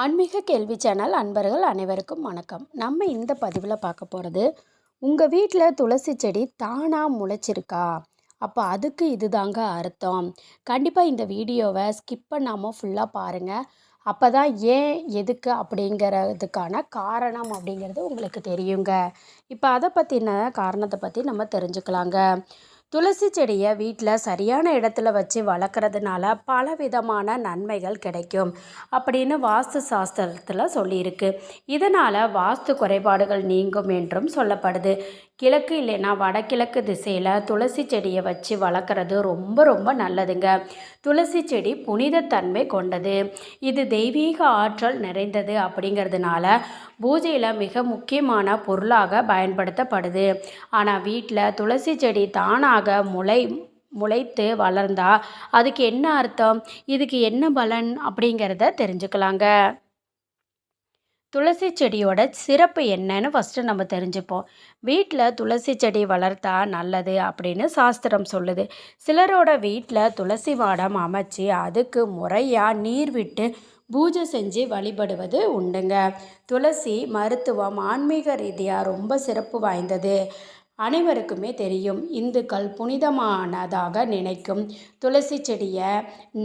ஆன்மீக கேள்வி சேனல் அன்பர்கள் அனைவருக்கும் வணக்கம். நம்ம இந்த பதிவில் பார்க்க போகிறது உங்கள் வீட்டில் துளசி செடி தானாக முளைச்சிருக்கா? அப்போ அதுக்கு இதுதாங்க அர்த்தம். கண்டிப்பாக இந்த வீடியோவை ஸ்கிப் பண்ணாமல் ஃபுல்லாக பாருங்கள் அப்போ தான் ஏன் எதுக்கு அப்படிங்கிறதுக்கான காரணம் அப்படிங்கிறது உங்களுக்கு தெரியுங்க. இப்போ அதை பற்றின காரணத்தை பற்றி நம்ம தெரிஞ்சுக்கலாங்க. துளசி செடியை வீட்டில் சரியான இடத்துல வச்சு வளர்க்குறதுனால பல விதமான நன்மைகள் கிடைக்கும் அப்படின்னு வாஸ்து சாஸ்திரத்தில் சொல்லியிருக்கு. இதனால் வாஸ்து குறைபாடுகள் நீங்கும் என்றும் சொல்லப்படுது. கிழக்கு இல்லைன்னா வடகிழக்கு திசையில் துளசி செடியை வச்சு வளர்க்குறது ரொம்ப ரொம்ப நல்லதுங்க. துளசி செடி புனிதத்தன்மை கொண்டது. இது தெய்வீக ஆற்றல் நிறைந்தது அப்படிங்கிறதுனால பூஜையில் மிக முக்கியமான பொருளாக பயன்படுத்தப்படுது. ஆனால் வீட்டில் துளசி செடி தானாக முளை முளைத்து வளர்ந்தா அதுக்கு என்ன அர்த்தம்? இதுக்கு என்ன பலன் அப்படிங்கிறத தெரிஞ்சுக்கலாங்க. துளசி செடியோட சிறப்பு என்னன்னு ஃபஸ்ட்டு நம்ம தெரிஞ்சுப்போம். வீட்டில் துளசி செடி வளர்த்தா நல்லது அப்படின்னு சாஸ்திரம் சொல்லுது. சிலரோட வீட்டில் துளசி வாடம் அமைச்சு அதுக்கு முறையாக நீர் விட்டு பூஜை செஞ்சு வழிபடுவது உண்டுங்க. துளசி மருத்துவம் ஆன்மீக ரீதியாக ரொம்ப சிறப்பு வாய்ந்தது. அனைவருக்குமே தெரியும் இந்துக்கள் புனிதமானதாக நினைக்கும் துளசி செடியை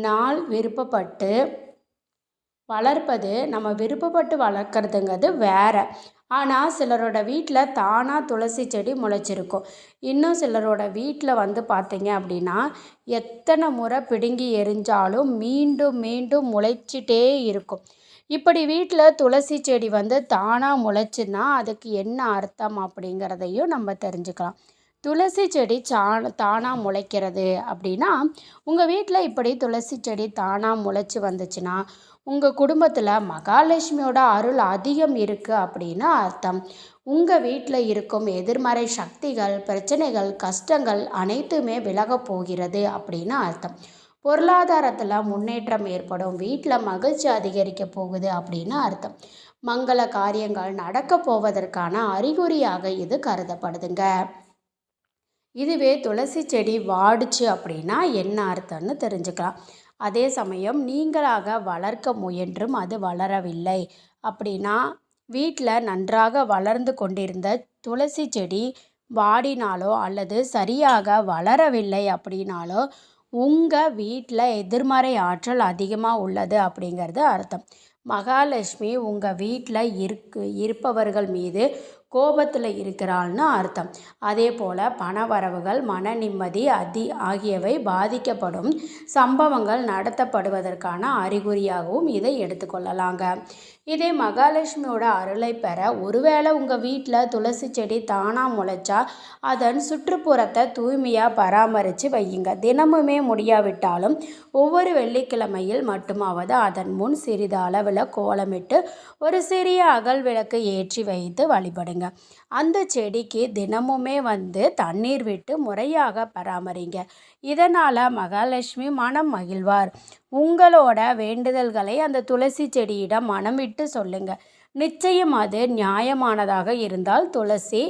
நாள் விருப்பப்பட்டு வளர்ப்பது நம்ம விருப்பப்பட்டு வளர்க்குறதுங்கிறது வேறு. ஆனால் சிலரோட வீட்டில் தானாக துளசி செடி முளைச்சிருக்கும். இன்னும் சிலரோட வீட்டில் வந்து பார்த்திங்க அப்படின்னா எத்தனை முறை பிடுங்கி எரிஞ்சாலும் மீண்டும் மீண்டும் முளைச்சிட்டே இருக்கும். இப்படி வீட்டில் துளசி செடி வந்து தானாக முளைச்சுன்னா அதுக்கு என்ன அர்த்தம் அப்படிங்கிறதையும் நம்ம தெரிஞ்சுக்கலாம். துளசி செடி சா தானாக முளைக்கிறது அப்படின்னா உங்கள் வீட்டில் இப்படி துளசி செடி தானாக முளைச்சி வந்துச்சுன்னா உங்கள் குடும்பத்தில் மகாலட்சுமியோட அருள் அதிகம் இருக்குது அப்படின்னு அர்த்தம். உங்கள் வீட்டில் இருக்கும் எதிர்மறை சக்திகள் பிரச்சனைகள் கஷ்டங்கள் அனைத்துமே விலக போகிறது அப்படின்னு அர்த்தம். பொருளாதாரத்தில் முன்னேற்றம் ஏற்படும் வீட்டில் மகிழ்ச்சி அதிகரிக்க போகுது அப்படின்னு அர்த்தம். மங்கள காரியங்கள் நடக்க போவதற்கான அறிகுறியாக இது கருதப்படுதுங்க. இதுவே துளசி செடி வாடிச்சு அப்படின்னா என்ன அர்த்தம்னு தெரிஞ்சுக்கலாம். அதே சமயம் நீங்களாக வளர்க்க முயன்றும் அது வளரவில்லை அப்படின்னா வீட்டில் நன்றாக வளர்ந்து கொண்டிருந்த துளசி செடி வாடினாலோ அல்லது சரியாக வளரவில்லை அப்படின்னாலோ உங்கள் வீட்டில் எதிர்மறை ஆற்றல் அதிகமாக உள்ளது அப்படிங்கிறது அர்த்தம். மகாலட்சுமி உங்கள் வீட்டில் இருக்கு இருப்பவர்கள் மீது கோபத்தில் இருக்கிறாள்னு அர்த்தம். அதே போல் பண வரவுகள் மன நிம்மதி அதி ஆகியவை பாதிக்கப்படும் சம்பவங்கள் நடத்தப்படுவதற்கான அறிகுறியாகவும் இதை எடுத்துக்கொள்ளலாங்க இதே மகாலட்சுமியோட அருளை பெற ஒருவேளை உங்கள் வீட்டில் துளசி செடி தானாக முளைச்சா அதன் சுற்றுப்புறத்தை தூய்மையாக பராமரித்து வையுங்க. தினமுமே முடியாவிட்டாலும் ஒவ்வொரு வெள்ளிக்கிழமையில் மட்டுமாவது அதன் முன் சிறிது அளவில் கோலமிட்டு ஒரு சிறிய அகல் விளக்கு ஏற்றி வைத்து வழிபடுங்க. அந்த செடிக்கு தினமுமே வந்து தண்ணீர் விட்டு முறையாக பராமரிங்க. இதனால் மகாலட்சுமி மனம் மகிழ்வார். உங்களோட வேண்டுதல்களை அந்த துளசி செடியிடம் மனம் விட்டு சொல்லுங்க. நிச்சயம் அது நியாயமானதாக இருந்தால் துளசி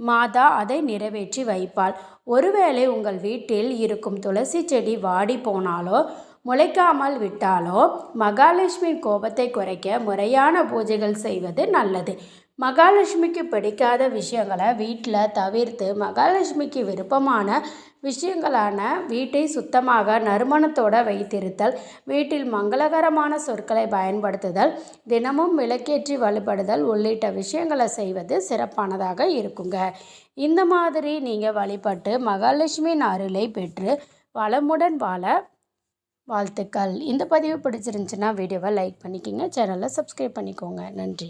மாதா அதை நிறைவேற்றி வைப்பாள். ஒருவேளை உங்கள் வீட்டில் இருக்கும் துளசி செடி வாடி போனாலோ முளைக்காமல் விட்டாலோ மகாலட்சுமி கோபத்தை குறைக்க முறையான பூஜைகள் செய்வது நல்லது. மகாலட்சுமிக்கு பிடிக்காத விஷயங்களை வீட்டில் தவிர்த்து மகாலட்சுமிக்கு விருப்பமான விஷயங்களான வீட்டை சுத்தமாக நறுமணத்தோடு வைத்திருத்தல் வீட்டில் மங்களகரமான சொற்களை பயன்படுத்துதல் தினமும் விளக்கேற்றி வழிபடுதல் உள்ளிட்ட விஷயங்களை செய்வது சிறப்பானதாக இருக்குங்க. இந்த மாதிரி நீங்கள் வழிபட்டு மகாலட்சுமியின் அருளை பெற்று வளமுடன் வாழ வாழ்த்துக்கள். இந்த பதிவு பிடிச்சிருந்துச்சுன்னா வீடியோவை லைக் பண்ணிக்கோங்க. சேனலை சப்ஸ்கிரைப் பண்ணிக்கோங்க. நன்றி.